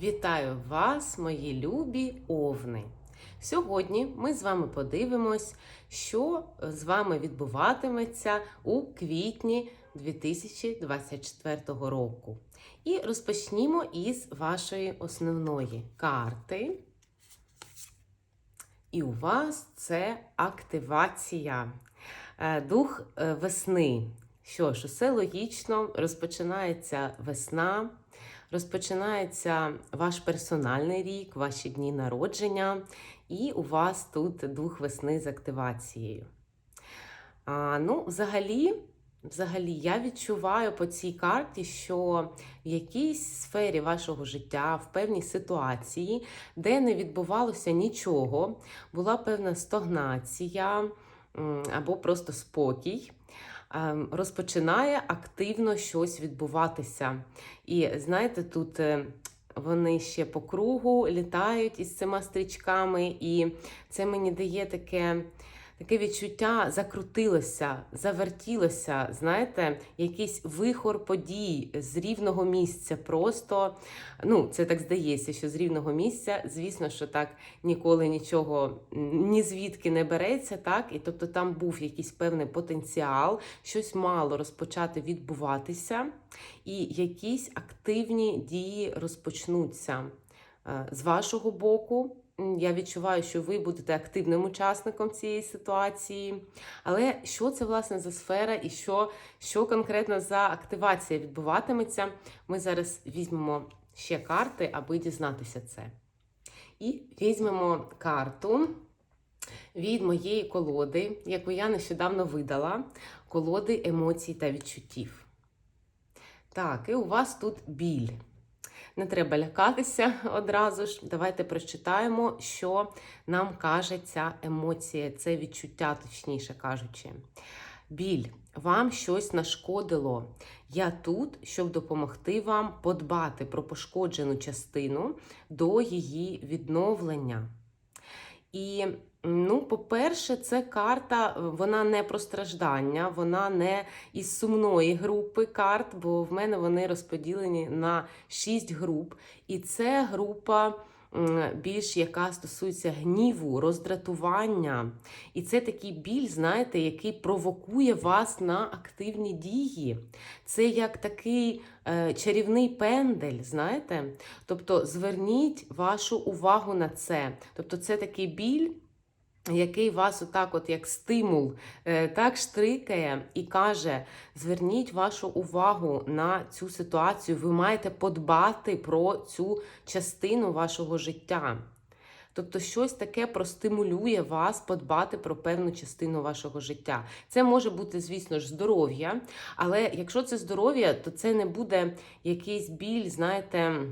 Вітаю вас, мої любі овни! Сьогодні ми з вами подивимось, що з вами відбуватиметься у квітні 2024 року. І розпочнімо із вашої основної карти. І у вас це активація, Е, дух е, весни. Що ж, усе логічно, розпочинається весна. Розпочинається ваш персональний рік, ваші дні народження, і у вас тут дух весни з активацією. А, ну, взагалі, взагалі, я відчуваю по цій карті, що в якійсь сфері вашого життя, в певній ситуації, де не відбувалося нічого, була певна стагнація м, або просто спокій розпочинає активно щось відбуватися. І знаєте, тут е, вони ще по кругу літають із цими стрічками, і це мені дає таке. Таке відчуття закрутилося, завертілося, знаєте, якийсь вихор подій з рівного місця. Просто, ну, це так здається, що з рівного місця, звісно, що так ніколи нічого ні звідки не береться, так? І тобто там був якийсь певний потенціал, щось мало розпочати відбуватися, і якісь активні дії розпочнуться Е, з вашого боку. Я відчуваю, що ви будете активним учасником цієї ситуації. Але що це власне за сфера і що, що конкретно за активація відбуватиметься, ми зараз візьмемо ще карти, аби дізнатися це. І візьмемо карту від моєї колоди, яку я нещодавно видала, колоди емоцій та відчуттів. Так, і у вас тут біль. Не треба лякатися одразу ж. Давайте прочитаємо, що нам каже ця емоція, це відчуття, точніше кажучи. Біль, вам щось нашкодило. Я тут, щоб допомогти вам подбати про пошкоджену частину до її відновлення. І, ну, по-перше, це карта, вона не про страждання, вона не із сумної групи карт, бо в мене вони розподілені на 6 груп. І це група більш яка стосується гніву, роздратування. І це такий біль, знаєте, який провокує вас на активні дії. Це як такий е, чарівний пендель, знаєте? Тобто зверніть вашу увагу на це. Тобто, це такий біль. Який вас отак, от як стимул, е, так штрикає і каже: зверніть вашу увагу на цю ситуацію, ви маєте подбати про цю частину вашого життя. Тобто щось таке простимулює вас подбати про певну частину вашого життя. Це може бути, звісно ж, здоров'я, але якщо це здоров'я, то це не буде якийсь біль, знаєте.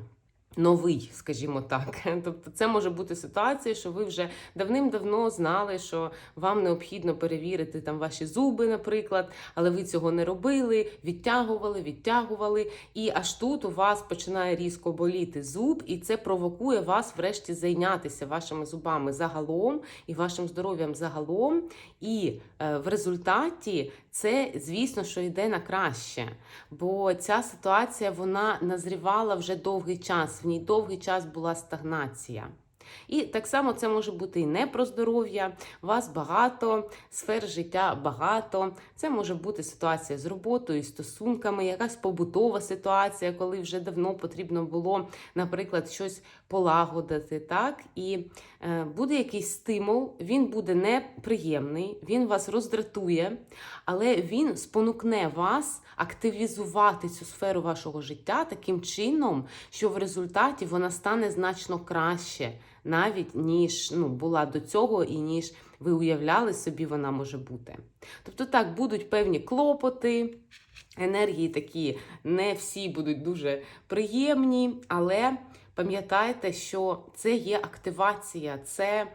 Новий, скажімо так. Тобто, це може бути ситуація, що ви вже давним-давно знали, що вам необхідно перевірити там ваші зуби, наприклад, але ви цього не робили, відтягували, відтягували, і аж тут у вас починає різко боліти зуб, і це провокує вас, врешті, зайнятися вашими зубами загалом і вашим здоров'ям загалом. І е, в результаті це, звісно, що йде на краще. Бо ця ситуація вона назрівала вже довгий час, в ній довгий час була стагнація. І так само це може бути і не про здоров'я, вас багато, сфер життя багато. Це може бути ситуація з роботою, стосунками, якась побутова ситуація, коли вже давно потрібно було, наприклад, щось полагодити. так? І е, буде якийсь стимул, він буде неприємний, він вас роздратує, але він спонукне вас активізувати цю сферу вашого життя таким чином, що в результаті вона стане значно краще, навіть ніж ну, була до цього, і ніж ви уявляли собі, вона може бути. Тобто, так, будуть певні клопоти, енергії такі не всі будуть дуже приємні, але пам'ятайте, що це є активація, це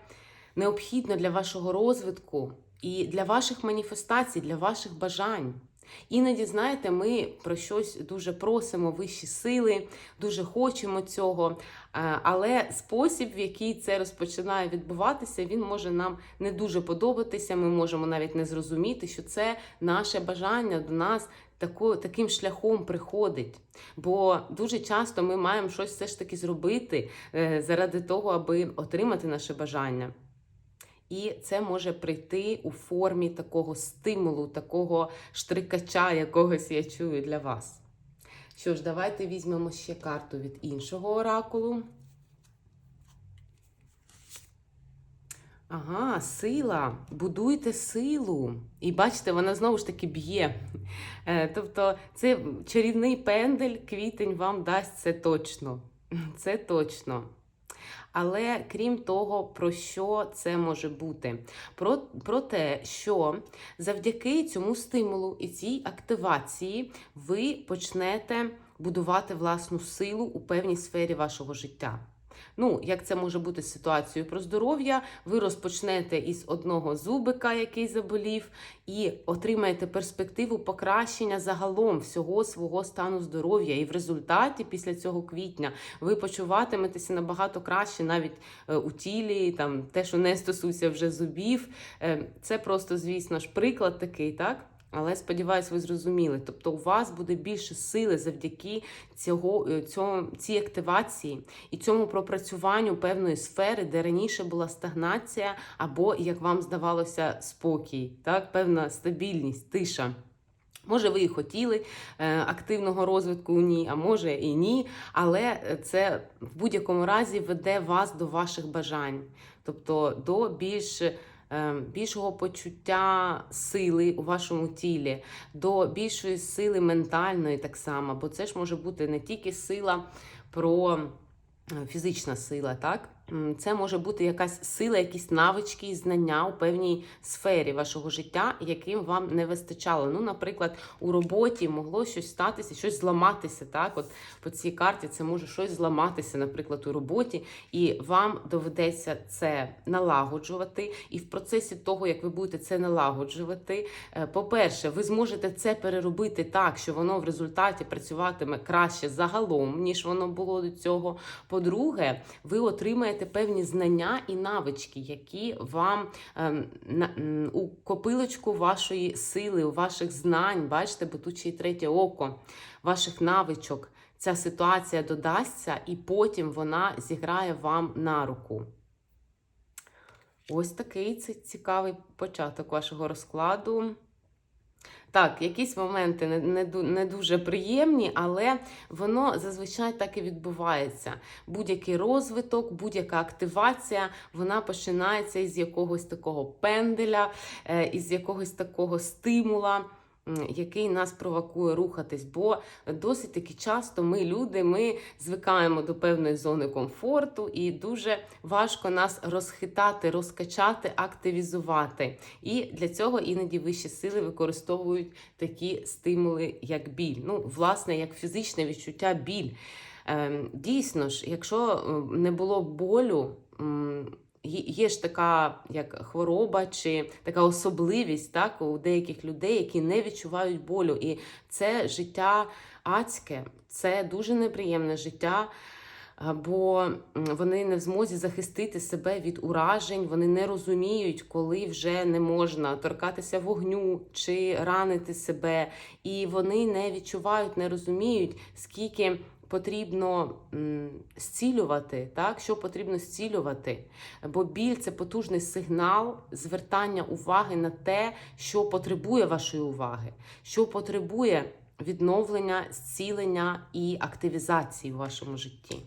необхідно для вашого розвитку і для ваших маніфестацій, для ваших бажань. Іноді, знаєте, ми про щось дуже просимо вищі сили, дуже хочемо цього. е, Але спосіб, в який це розпочинає відбуватися, він може нам не дуже подобатися. Ми можемо навіть не зрозуміти, що це наше бажання до нас таким шляхом приходить. Бо дуже часто ми маємо щось все ж таки зробити е, заради того, аби отримати наше бажання. І це може прийти у формі такого стимулу, такого штрикача, якогось я чую для вас. Що ж, давайте візьмемо ще карту від іншого оракулу. Ага, сила. Будуйте силу. І бачите, вона знову ж таки б'є. Е, Тобто, це чарівний пендель, квітень вам дасть це точно. Це точно. Але крім того, про що це може бути? Про, про те, що завдяки цьому стимулу і цій активації ви почнете будувати власну силу у певній сфері вашого життя. Ну, як це може бути з ситуацією про здоров'я, ви розпочнете із одного зубика, який заболів, і отримаєте перспективу покращення загалом всього свого стану здоров'я. І в результаті, після цього квітня, ви почуватиметеся набагато краще, навіть е, у тілі, там те, що не стосується вже зубів. Е, Це просто, звісно ж, приклад такий, так? Але сподіваюсь, ви зрозуміли. Тобто, у вас буде більше сили завдяки цього, е, цьому, цій активації і цьому пропрацюванню певної сфери, де раніше була стагнація, або, як вам здавалося, спокій, так? певна стабільність, тиша. Може, ви і хотіли е, активного розвитку у ній, а може і ні. Але це в будь-якому разі веде вас до ваших бажань, тобто до більш е, більшого почуття сили у вашому тілі, до більшої сили ментальної так само, бо це ж може бути не тільки сила про е, фізична сила, так? Це може бути якась сила, якісь навички і знання у певній сфері вашого життя, яким вам не вистачало. Ну, наприклад, у роботі могло щось статися, щось зламатися. Так, от по цій карті це може щось зламатися, наприклад, у роботі, і вам доведеться це налагоджувати. І в процесі того, як ви будете це налагоджувати, е, по-перше, ви зможете це переробити так, що воно в результаті працюватиме краще загалом, ніж воно було до цього. По-друге, ви отримаєте певні знання і навички, які вам ем, у копилочку вашої сили, у ваших знань, бачите, бо тут ще й третє око, ваших навичок. Ця ситуація додасться, і потім вона зіграє вам на руку. Ось такий це цікавий початок вашого розкладу. Так, якісь моменти не, не, не дуже приємні, але воно зазвичай так і відбувається. Будь-який розвиток, будь-яка активація, вона починається із якогось такого пенделя, е, із якогось такого стимула. Який нас провокує рухатись, бо досить таки часто ми, люди, ми звикаємо до певної зони комфорту, і дуже важко нас розхитати, розкачати, активізувати. І для цього іноді вищі сили використовують такі стимули, як біль. Ну, власне, як фізичне відчуття біль. Ем, Дійсно ж, якщо не було болю, є- ж така як хвороба чи така особливість так, у деяких людей, які не відчувають болю. І це життя адське, це дуже неприємне життя. Бо вони не в змозі захистити себе від уражень, вони не розуміють, коли вже не можна торкатися вогню чи ранити себе. І вони не відчувають, не розуміють, скільки потрібно зцілювати, так? що потрібно зцілювати. Бо біль це потужний сигнал звертання уваги на те, що потребує вашої уваги, що потребує відновлення, зцілення і активізації у вашому житті.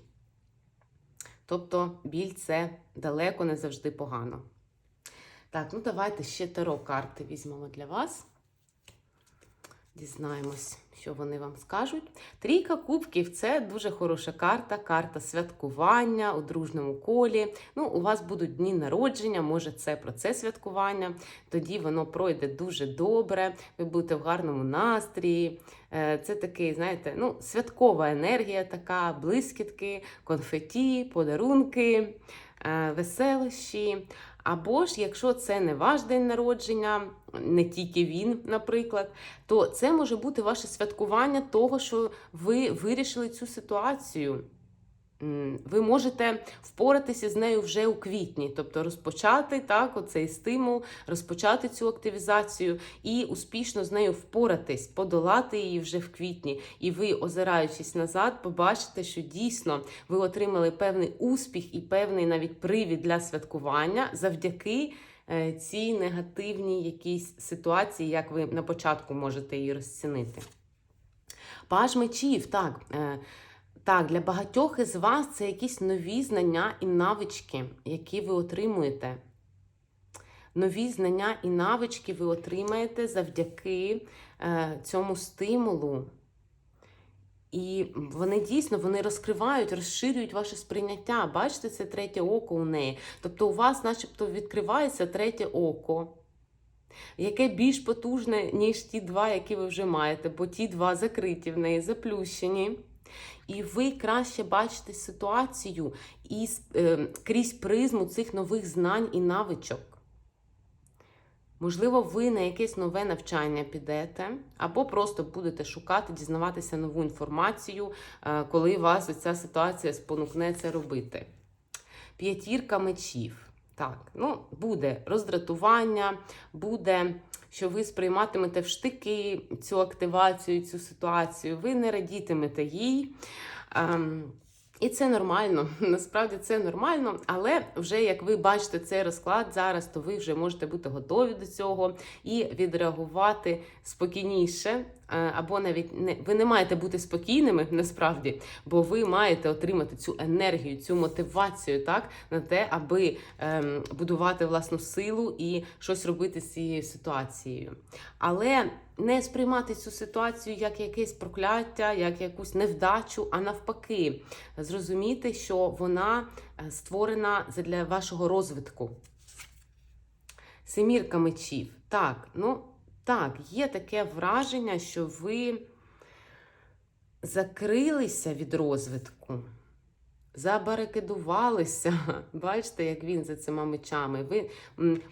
Тобто біль це далеко не завжди погано. Так, ну давайте ще таро карти візьмемо для вас. Дізнаємось, що вони вам скажуть. Трійка кубків це дуже хороша карта, карта святкування у дружному колі. Ну, у вас будуть дні народження, може, це про це святкування. Тоді воно пройде дуже добре. Ви будете в гарному настрії. Е, Це такий, знаєте, ну, святкова енергія, така, блискітки, конфеті, подарунки, е, веселощі. Або ж, якщо це не ваш день народження, не тільки він, наприклад, то це може бути ваше святкування того, що ви вирішили цю ситуацію. Ви можете впоратися з нею вже у квітні, тобто розпочати так, оцей стимул, розпочати цю активізацію і успішно з нею впоратись, подолати її вже в квітні. І ви, озираючись назад, побачите, що дійсно ви отримали певний успіх і певний навіть привід для святкування завдяки е, цій негативній якійсь ситуації, як ви на початку можете її розцінити. Паж мечів, так. е, так, для багатьох із вас це якісь нові знання і навички, які ви отримуєте. Нові знання і навички ви отримаєте завдяки е, цьому стимулу. І вони дійсно вони розкривають, розширюють ваше сприйняття. Бачите, це третє око у неї. Тобто у вас, начебто, відкривається третє око, яке більш потужне, ніж ті два, які ви вже маєте, бо ті два закриті в неї, заплющені. І ви краще бачите ситуацію із, е, крізь призму цих нових знань і навичок. Можливо, ви на якесь нове навчання підете, або просто будете шукати, дізнаватися нову інформацію, е, коли вас ця ситуація спонукне це робити. П'ятірка мечів. Так, ну, буде роздратування, буде, що ви сприйматимете в штики цю активацію, цю ситуацію, ви не радітимете їй. Ем, і це нормально, насправді це нормально, але вже як ви бачите цей розклад зараз, то ви вже можете бути готові до цього і відреагувати спокійніше. Е, Або навіть не ви не маєте бути спокійними насправді, бо ви маєте отримати цю енергію, цю мотивацію так на те, аби ем, будувати власну силу і щось робити з цією ситуацією. Але не сприймати цю ситуацію як якесь прокляття, як якусь невдачу, а навпаки, зрозуміти, що вона е, створена для вашого розвитку. Семірка мечів. Так, ну так, є таке враження, що ви закрилися від розвитку, забарикадувалися. Бачите, як він за цими мечами. Ви,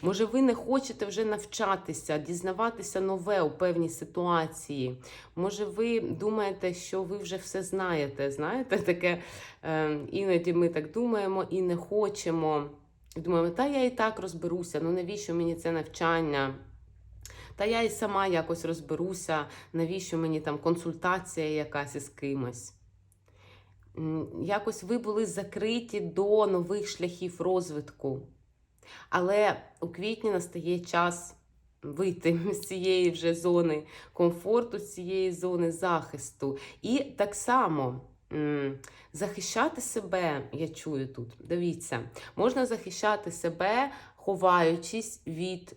може, ви не хочете вже навчатися, дізнаватися нове у певній ситуації. Може, ви думаєте, що ви вже все знаєте. Знаєте, таке е, іноді ми так думаємо і не хочемо. Думаємо, та я і так розберуся, ну навіщо мені це навчання? Та я і сама якось розберуся, навіщо мені там консультація якась із кимось. Якось ви були закриті до нових шляхів розвитку. Але у квітні настає час вийти з цієї вже зони комфорту, з цієї зони захисту. І так само захищати себе, я чую тут. Дивіться, можна захищати себе, ховаючись від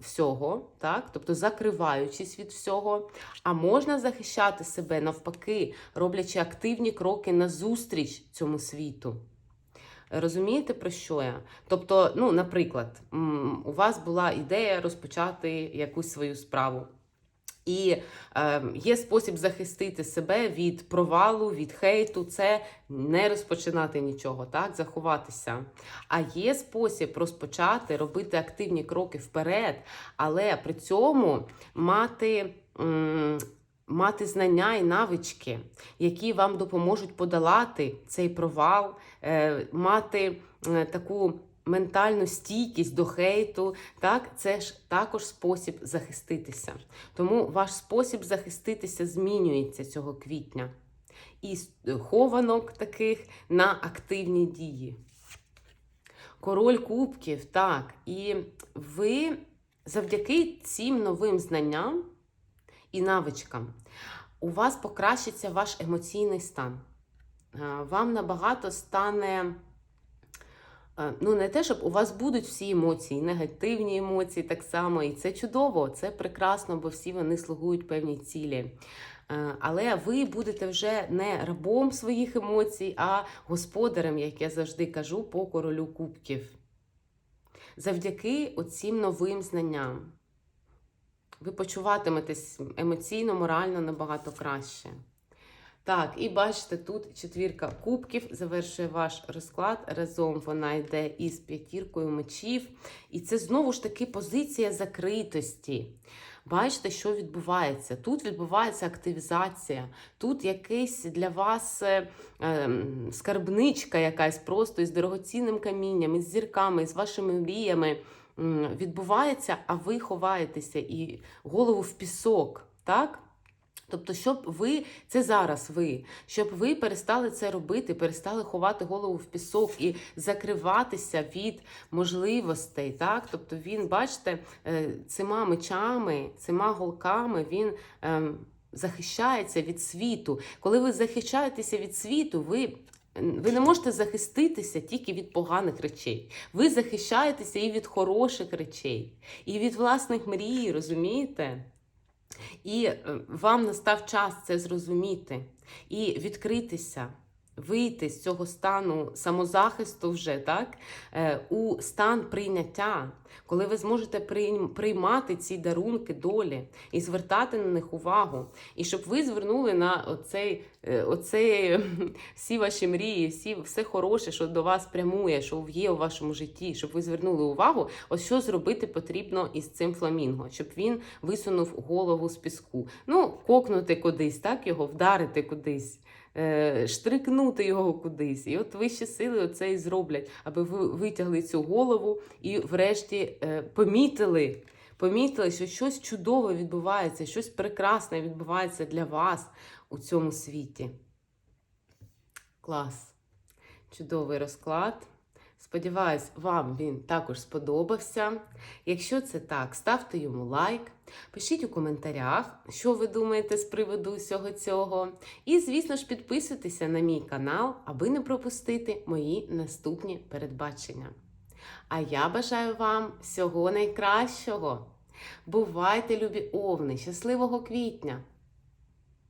всього, так? тобто закриваючись від всього, а можна захищати себе навпаки, роблячи активні кроки назустріч цьому світу. Розумієте, про що я? Тобто, ну, наприклад, у вас була ідея розпочати якусь свою справу. І е, є спосіб захистити себе від провалу, від хейту, це не розпочинати нічого, так, заховатися. А є спосіб розпочати, робити активні кроки вперед, але при цьому мати. м, Мати знання і навички, які вам допоможуть подолати цей провал, е, мати е, таку ментальну стійкість до хейту, так, це ж також спосіб захиститися. Тому ваш спосіб захиститися змінюється цього квітня. Із хованок таких на активні дії. Король кубків, так. І ви завдяки цим новим знанням і навичкам у вас покращиться ваш емоційний стан. Е, Вам набагато стане. Е, Ну, не те, щоб у вас будуть всі емоції, негативні емоції так само. І це чудово, це прекрасно, бо всі вони слугують певній цілі. Е, Але ви будете вже не рабом своїх емоцій, а господарем, як я завжди кажу, по королю кубків. Завдяки оцім новим знанням. Ви почуватиметесь емоційно, морально набагато краще. Так, і бачите, тут четвірка кубків завершує ваш розклад. Разом вона йде із п'ятіркою мечів. І це знову ж таки позиція закритості. Бачите, що відбувається? Тут відбувається активізація, тут якийсь для вас е, е, скарбничка якась просто із дорогоцінним камінням, із зірками, із вашими мріями відбувається, а ви ховаєтеся і голову в пісок. так? Тобто, щоб ви, це зараз ви, щоб ви перестали це робити, перестали ховати голову в пісок і закриватися від можливостей. Так? Тобто він, бачите, е, цими мечами, цими голками він ем, захищається від світу. Коли ви захищаєтеся від світу, ви. Ви не можете захиститися тільки від поганих речей. Ви захищаєтеся і від хороших речей, і від власних мрій, розумієте? І е, вам настав час це зрозуміти і відкритися, вийти з цього стану самозахисту вже так, е, у стан прийняття, коли ви зможете приймати ці дарунки долі і звертати на них увагу. І щоб ви звернули на оцей, е, оцей всі ваші мрії, всі, все хороше, що до вас прямує, що є у вашому житті, щоб ви звернули увагу, ось що зробити потрібно із цим фламінго, щоб він висунув голову з піску. Ну, кокнути кудись, так його вдарити кудись. Е, Штрикнути його кудись, і от вищі сили оце і зроблять, аби ви витягли цю голову і, врешті, е, помітили, помітили, що щось чудове відбувається, щось прекрасне відбувається для вас у цьому світі. Клас. Чудовий розклад. Сподіваюсь, вам він також сподобався. Якщо це так, ставте йому лайк, пишіть у коментарях, що ви думаєте з приводу всього цього. І, звісно ж, підписуйтеся на мій канал, аби не пропустити мої наступні передбачення. А я бажаю вам всього найкращого. Бувайте, любі овни, щасливого квітня!